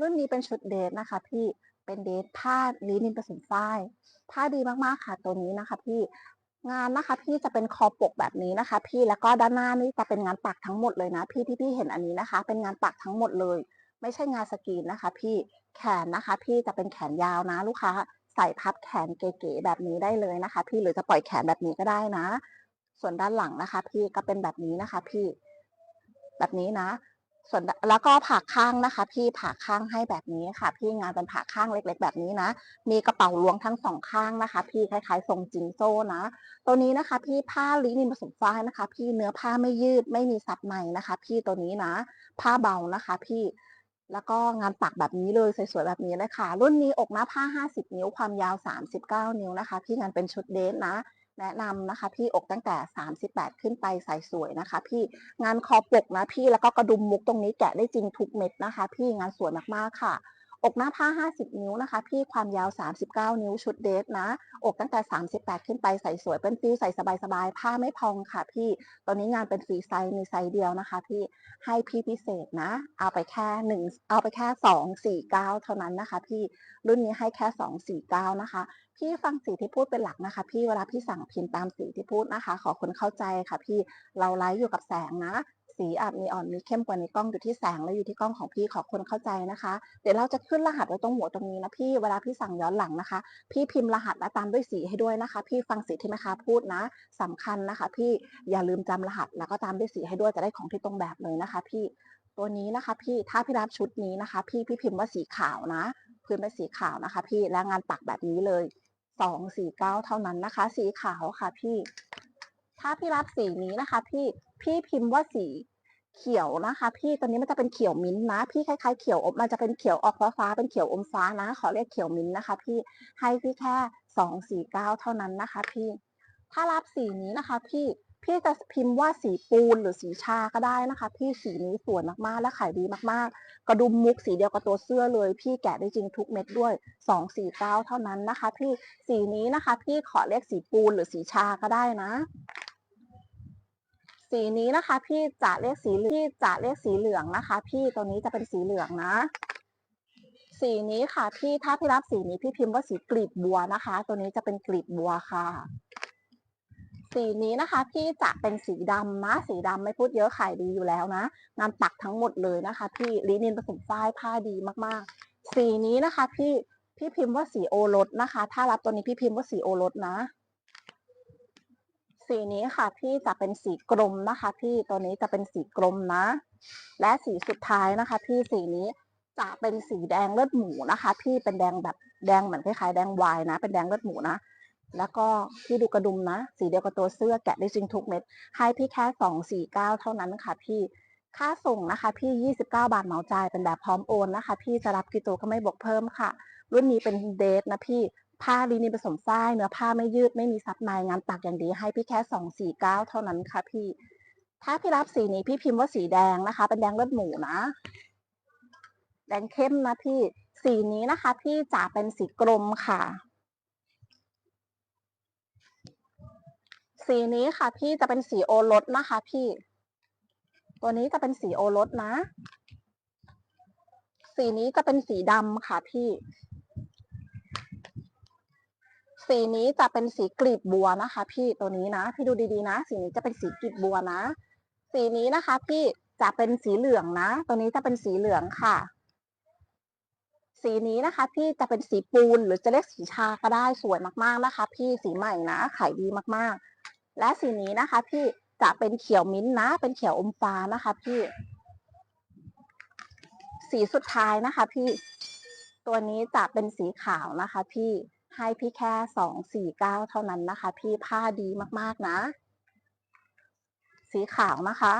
รุ่นนี้เป็นชุดเดทนะคะพี่เป็นเดทผ้าลินินผสมฝ้ายผ้าดีมากๆค่ะตัวนี้นะคะพี่งานนะคะพี่จะเป็นคอปกแบบนี้นะคะ พี่แล้วก็ด้านหน้านี่จะเป็นงานปักทั้งหมดเลยนะ พี่ที่พี่เห็นอันนี้นะคะ เป็นงานปักทั้งหมดเลย ไม่ใช่งานสกรีนนะคะ พี่แขนนะคะ พี่จะเป็นแขนยาวนะ ลูกค้าใส่พับแขนเก๋ๆแบบนี้ได้เลยนะคะ พี่หรือจะปล่อยแขนแบบนี้ก็ได้นะ ส่วนด้านหลังนะคะ พี่ก็เป็นแบบนี้นะคะ พี่แบบนี้นะ ส่วนแล้วก็ผ่าข้างนะคะ พี่ผ่าข้างให้แบบนี้ค่ะ พี่งานเป็นผ่าข้างเล็ก ๆ แบบนี้นะ มีกระเป๋าลวงทั้งสองข้างนะคะ พี่คล้ายๆทรงจิงโจ้นะ ตัวนี้นะคะ พี่ผ้าลินินผสมฝ้ายนะคะ พี่เนื้อผ้าไม่ยืดไม่มีซับในนะคะ พี่ตัวนี้นะ ผ้าเบานะคะ พี่แล้วก็งานปักแบบนี้เลยสวยๆแบบนี้เลยค่ะ รุ่นนี้อกหน้าผ้า 50 นิ้วความยาว 39 นิ้วนะคะ พี่งานเป็นชุดเดทนะ แนะนำนะคะ พี่อกตั้งแต่ 38 ขึ้นไปใส่สวยนะคะ พี่งานคอปกนะพี่แล้วก็กระดุมมุกตรงนี้แกะได้จริงทุกเม็ดนะคะ พี่งานสวยมากๆค่ะ อกหน้าผ้า 50 นิ้วนะคะ พี่ความยาว 39 นิ้วชุดเดทนะ อกตั้งแต่ 38 ขึ้นไปใส่สวยเป็นฟิลใส่สบายๆ ผ้าไม่พองค่ะพี่ ตอนนี้งานเป็นฟรีไซส์มีไซส์เดียวนะคะ พี่ให้พี่พิเศษนะ เอาไปแค่หนึ่งเอาไปแค่สองสี่เท่านั้นนะคะ พี่รุ่นนี้ให้แค่สองสี่เก้านะคะพี่ฟังสีที่พูดเป็นหลักนะคะ พี่เวลาพี่สั่งพิมพ์ตามสีที่พูดนะคะ ขอคนเข้าใจค่ะ พี่เราไลฟ์อยู่กับแสงนะ สีอาจมีอ่อนมีเข้มกว่าในกล้องอยู่ที่แสงและอยู่ที่กล้องของพี่ขอคนเข้าใจนะคะ เดี๋ยวเราจะขึ้นรหัสไว้ตรงหัวตรงนี้นะพี่เวลาพี่สั่งย้อนหลังนะคะ พี่พิมพ์รหัสและตามด้วยสีให้ด้วยนะคะ พี่ฟังสีที่แม่ค้าพูดนะสำคัญนะคะ พี่อย่าลืมจำรหัสแล้วก็ตามด้วยสีให้ด้วยจะได้ของที่ตรงแบบเลยนะคะ พี่ตัวนี้นะคะพี่ถ้าพี่รับชุดนี้นะคะ พี่พี่พิมพ์ว่าสีขาวนะพื้นเป็นสีขาวนะคะ พี่และงานปักแบบนี้เลยสองสี่เก้าเท่านั้นนะคะ สีขาวค่ะพี่ ถ้าพี่รับสีนี้นะคะ พี่ พี่พิมพ์ว่าสีเขียวนะคะ พี่ตัวนี้มันจะเป็นเขียวมิ้นท์นะ พี่คล้ายๆเขียวอมมันจะเป็นเขียวออกฟ้าฟ้าเป็นเขียวอมฟ้านะ ขอเรียกเขียวมิ้นท์นะคะ พี่ให้พี่แค่สองสี่เก้าเท่านั้นนะคะ พี่ ถ้ารับสีนี้นะคะ พี่พี่จะพิมพ์ว่าสีปูนหรือสีชาก็ได้นะคะ พี่สีนี้สวยมากๆ และขายดีมากๆ กระดุมมุกสีเดียวกับตัวเสื้อเลย พี่แกะได้จริงทุกเม็ดด้วยสองสี่เก้าเท่านั้นนะคะ พี่สีนี้นะคะ พี่ขอเรียกสีปูนหรือสีชาก็ได้นะ สีนี้นะคะ พี่จะเรียกสีเหลืองพี่จะเรียกสีเหลืองนะคะ พี่ตัวนี้จะเป็นสีเหลืองนะ สีนี้ค่ะ พี่ถ้าพี่รับสีนี้พี่พิมพ์ว่าสีกลีบบัวนะคะ ตัวนี้จะเป็นกลีบบัวค่ะ สีนี้นะคะพี่จะเป็นสีดำนะสีดำไม่พูดเยอะขายดีอยู่แล้วนะงานปักทั้งหมดเลยนะคะ พี่ลินินผสมฝ้ายผ้าดีมากๆ สีนี้นะคะ พี่พี่พิมพ์ว่าสีโอรสนะคะ ถ้ารับตัวนี้พี่พิมพ์ว่าสีโอรสนะ สีนี้ค่ะพี่จะเป็นสีกรมนะคะ พี่ตัวนี้จะเป็นสีกรมนะ และสีสุดท้ายนะคะ พี่สีนี้จะเป็นสีแดงเลือดหมูนะคะ พี่เป็นแดงแบบแดงเหมือนคล้ายๆแดงวายนะ เป็นแดงเลือดหมูนะ แล้วก็พี่ดูกระดุมนะ สีเดียวกับตัวเสื้อแกะได้จริงทุกเม็ด ให้พี่แค่สองสี่เก้าเท่านั้นค่ะ พี่ค่าส่งนะคะ พี่ยี่สิบเก้าบาทเหมาจ่ายเป็นแบบพร้อมโอนนะคะ พี่จะรับกี่ตัวก็ไม่บวกเพิ่มค่ะ รุ่นนี้เป็นเดทนะพี่ ผ้าลีนินผสมฝ้ายเนื้อผ้าไม่ยืดไม่มีซับในงานปักอย่างดีให้พี่แค่สองสี่เก้าเท่านั้นค่ะพี่ ถ้าพี่รับสีนี้พี่พิมพ์ว่าสีแดงนะคะ เป็นแดงเลือดหมูนะ แดงเข้มนะพี่ สีนี้นะคะพี่จะเป็นสีกรมค่ะ สีนี้ค่ะ พี่จะเป็นสีโอรสนะคะ พี่ ตัวนี้จะเป็นสีโอรสนะ สีนี้จะเป็นสีดำค่ะพี่ สีนี้จะเป็นสีกลีบบัวนะคะ พี่ตัวนี้นะพี่ดูดีๆนะ สีนี้จะเป็นสีกลีบบัวนะ สีนี้นะคะ พี่จะเป็นสีเหลืองนะ ตัวนี้จะเป็นสีเหลืองค่ะ สีนี้นะคะพี่จะเป็นสีปูนหรือจะเรียกสีชาก็ได้สวยมากๆนะคะ พี่สีใหม่นะขายดีมากๆ และสีนี้นะคะ พี่จะเป็นเขียวมิ้นท์นะ เป็นเขียวอมฟ้านะคะ พี่ สีสุดท้ายนะคะ พี่ ตัวนี้จะเป็นสีขาวนะคะ พี่ ให้พี่แค่สองสี่เก้าเท่านั้นนะคะ พี่ผ้าดีมากๆนะ สีขาวนะคะ